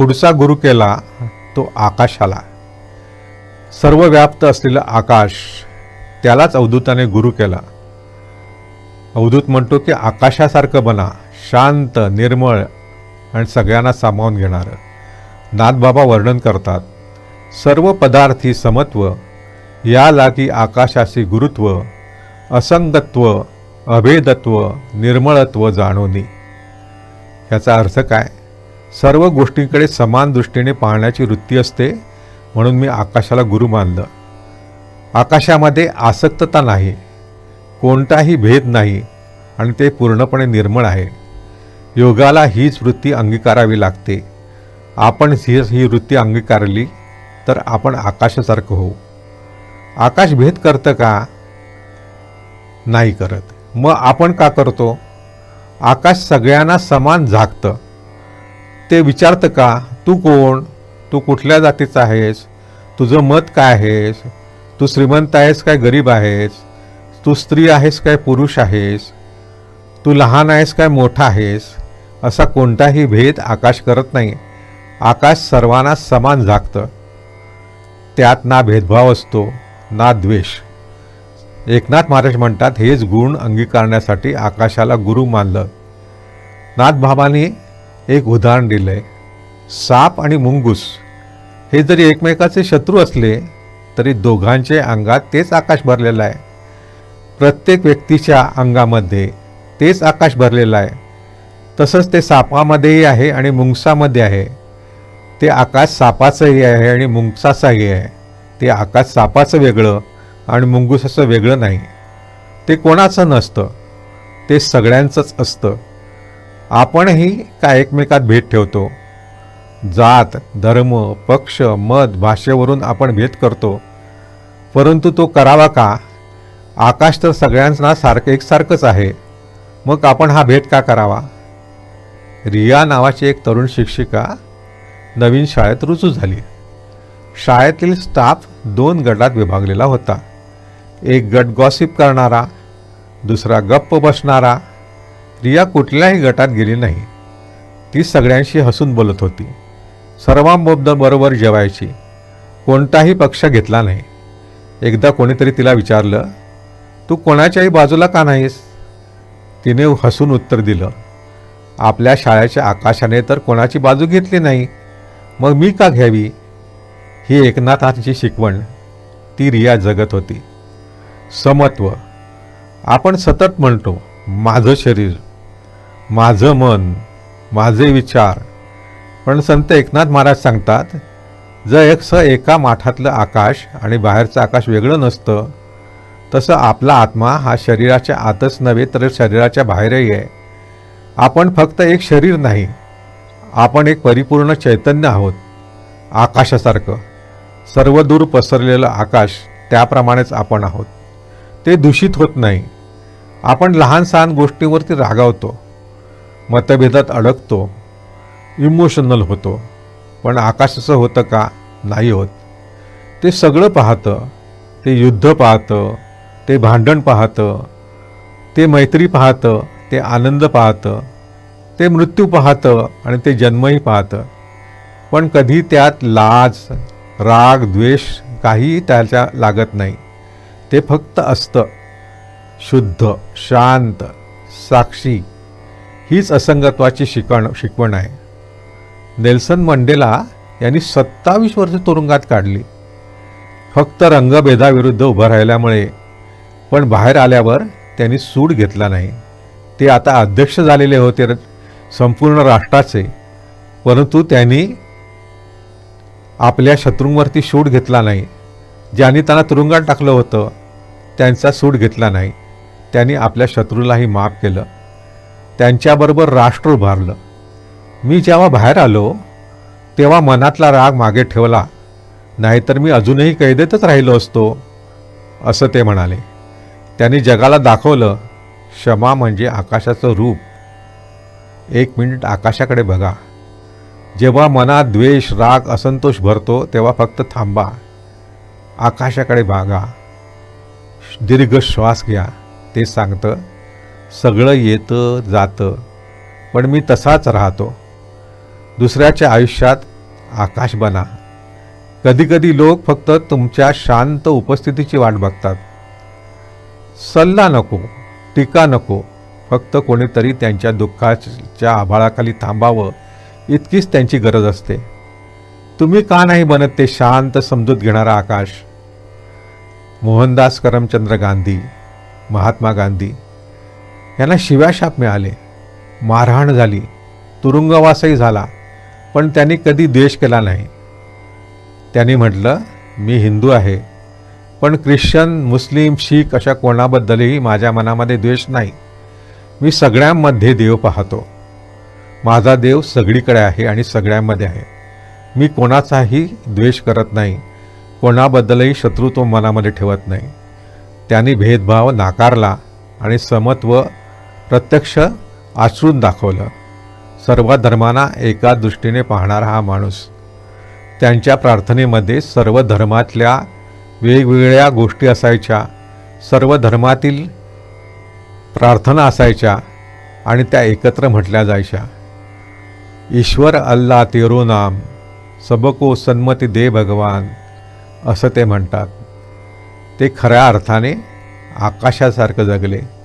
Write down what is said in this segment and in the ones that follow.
पुढचा गुरु केला तो आकाशाला सर्व व्याप्त असलेलं आकाश त्यालाच अवधूताने गुरु केला. अवधूत म्हणतो की आकाशासारखं बना शांत निर्मळ आणि सगळ्यांना सामावून घेणारं. नाथबाबा वर्णन करतात सर्व पदार्थी समत्व या लागी आकाशाशी गुरुत्व असंगत्व अभेदत्व निर्मळत्व जाणवणी ह्याचा अर्थ काय? सर्व गोष्टींकडे समान दृष्टीने पाहण्याची वृत्ती असते म्हणून मी आकाशाला गुरु मानलं. आकाशामध्ये आसक्तता नाही कोणताही भेद नाही आणि ते पूर्णपणे निर्मळ आहे. योगाला हीच वृत्ती अंगीकारावी लागते. आपण ही ही वृत्ती अंगीकारली तर आपण आकाशासारखं होऊ. आकाश भेद करतं का? नाही करत. मग आपण का करतो? आकाश सगळ्यांना समान झाकतं. ते विचारतं का तू कोण? तू कुठल्या जातीचा आहेस? तुझं मत काय आहेस? तू श्रीमंत आहेस काय गरीब आहेस? तू स्त्री आहेस काय पुरुष आहेस? तू लहान आहेस काय मोठा आहेस? असा कोणताही भेद आकाश करत नाही. आकाश सर्वांना समान झाकतं. त्यात ना भेदभाव असतो ना द्वेष. एकनाथ महाराज म्हणतात हेच गुण अंगीकारण्यासाठी आकाशाला गुरु मानलं. नाथबाबांनी एक उदाहरण दिलं आहे साप आणि मुंगूस हे जरी एकमेकाचे शत्रू असले तरी दोघांचे अंगात तेच आकाश भरलेलं आहे. प्रत्येक व्यक्तीच्या अंगामध्ये तेच आकाश भरलेलं आहे. तसंच ते सापामध्येही आहे आणि मुंगसामध्ये आहे. ते आकाश सापाचंही आहे आणि मुंगसाचंही आहे. ते आकाश सापाचं वेगळं आणि मुंगुसाचं वेगळं नाही. ते कोणाचं नसतं. ते सगळ्यांचंच असतं. आपणही का एकमेकात भेद ठेवतो? जात धर्म पक्ष मत भाषेवरून आपण भेद करतो. परंतु तो करावा का? आकाश तर सगळ्यांना सारखं एकसारखंच आहे. मग आपण हा भेद का करावा? रिया नावाची एक तरुण शिक्षिका नवीन शाळेत रुजू झाली. शाळेतील स्टाफ दोन गटात विभागलेला होता. एक गट गॉसिप करणारा दुसरा गप्प बसणारा रिया कुठल्याही गटात गेली नाही. ती सगळ्यांशी हसून बोलत होती. सर्वांबद्दलबरोबर जेवायची. कोणताही पक्ष घेतला नाही. एकदा कोणीतरी तिला विचारलं तू कोणाच्याही बाजूला का नाहीस? तिने हसून उत्तर दिलं आपल्या शाळेच्या आकाशाने तर कोणाची बाजू घेतली नाही. मग मी का घ्यावी? ही एकनाथांची शिकवण ती रिया जगत होती. समत्व. आपण सतत म्हणतो माझं शरीर माझं मन माझे विचार. पण संत एकनाथ महाराज सांगतात जर एक स एका माठातलं आकाश आणि बाहेरचं आकाश वेगळं नसतं. तसं आपला आत्मा हा शरीराच्या आतच नव्हे तर शरीराच्या बाहेरही आहे. आपण फक्त एक शरीर नाही. आपण एक परिपूर्ण चैतन्य आहोत आकाशासारखं. सर्वदूर पसरलेलं आकाश त्याप्रमाणेच आपण आहोत. ते दूषित होत नाही. आपण लहान सहान गोष्टींवरती रागावतो. मतभेदात अडकतो इमोशनल होतो. पण आकाशाचं होतं का? नाही होत. ते सगळं पाहतं ते युद्ध पाहतं ते भांडण पाहतं ते मैत्री पाहतं ते आनंद पाहतं ते मृत्यू पाहतं आणि ते जन्मही पाहतं. पण कधी त्यात लाज राग द्वेष काहीही त्याच्या लागत नाही. ते फक्त असतं. शुद्ध शांत साक्षी. हीच असंगत्वाची शिकवण शिकवण आहे. नेल्सन मंडेला यांनी सत्तावीस वर्ष तुरुंगात काढली. फक्त रंगभेदाविरुद्ध उभं राहिल्यामुळे पण बाहेर आल्यावर त्यांनी सूड घेतला नाही. ते आता अध्यक्ष झालेले होते संपूर्ण राष्ट्राचे परंतु त्यांनी आपल्या शत्रूंवरती सूट घेतला नाही. ज्यांनी त्यांना तुरुंगात टाकलं होतं त्यांचा सूट घेतला नाही. त्यांनी आपल्या शत्रूलाही माफ केलं. त्यांच्याबरोबर राष्ट्र उभारलं. मी जेव्हा बाहेर आलो तेव्हा मनातला राग मागे ठेवला. नाहीतर मी अजूनही कैदेतच राहिलो असतो असं ते म्हणाले. त्यांनी जगाला दाखवलं क्षमा म्हणजे आकाशाचं रूप. एक मिनिट आकाशाकडे बघा. जेव्हा मनात द्वेष राग असंतोष भरतो तेव्हा फक्त थांबा. आकाशाकडे बागा दीर्घ श्वास घ्या ते सांगतं सगळं येतं जातं. पण मी तसाच राहतो. दुसऱ्याच्या आयुष्यात आकाश बना. कधीकधी लोक फक्त तुमच्या शांत उपस्थितीची वाट बघतात. सल्ला नको टीका नको. फक्त कोणीतरी त्यांच्या दुःखाच्या आभाळाखाली थांबावं इतकीच त्यांची गरज असते. तुम्ही का नाही बनत ते शांत समजूत घेणारा आकाश? मोहनदास करमचंद्र गांधी महात्मा गांधी. यांना शिव्याशाप मिळाले. मारहाण झाली. तुरुंगवासही झाला. पण त्यांनी कधी द्वेष केला नाही. त्यांनी म्हटलं मी हिंदू आहे. पण ख्रिश्चन मुस्लिम शीख अशा कोणाबद्दलही माझ्या मनामध्ये द्वेष नाही. मी सगळ्यांमध्ये देव पाहतो. माझा देव सगळीकडे आहे आणि सगळ्यांमध्ये आहे. मी कोणाचाही द्वेष करत नाही. कोणाबद्दलही शत्रुत्व मनामध्ये ठेवत नाही. त्यांनी भेदभाव नाकारला आणि समत्व प्रत्यक्ष आचरून दाखवलं. सर्व धर्मांना एका दृष्टीने पाहणारा हा माणूस. त्यांच्या प्रार्थनेमध्ये सर्व धर्मातल्या वेगवेगळ्या गोष्टी असायच्या. सर्व धर्मातील प्रार्थना असायच्या आणि त्या एकत्र म्हटल्या जायच्या. ईश्वर अल्ला तेरो नाम सबको सन्मती दे भगवान असं ते म्हणतात. ते खऱ्या अर्थाने आकाशासारखं जगले.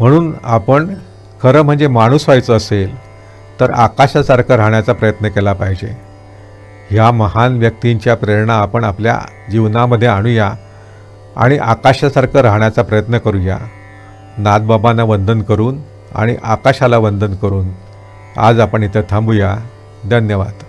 म्हणून आपण खरं म्हणजे माणूस व्हायचं असेल तर आकाशासारखं राहण्याचा प्रयत्न केला पाहिजे. ह्या महान व्यक्तींच्या प्रेरणा आपण आपल्या जीवनामध्ये आणूया आणि आकाशासारखं राहण्याचा प्रयत्न करूया. नाथबाबांना वंदन करून आणि आकाशाला वंदन करून आज आपण इथं थांबूया. धन्यवाद.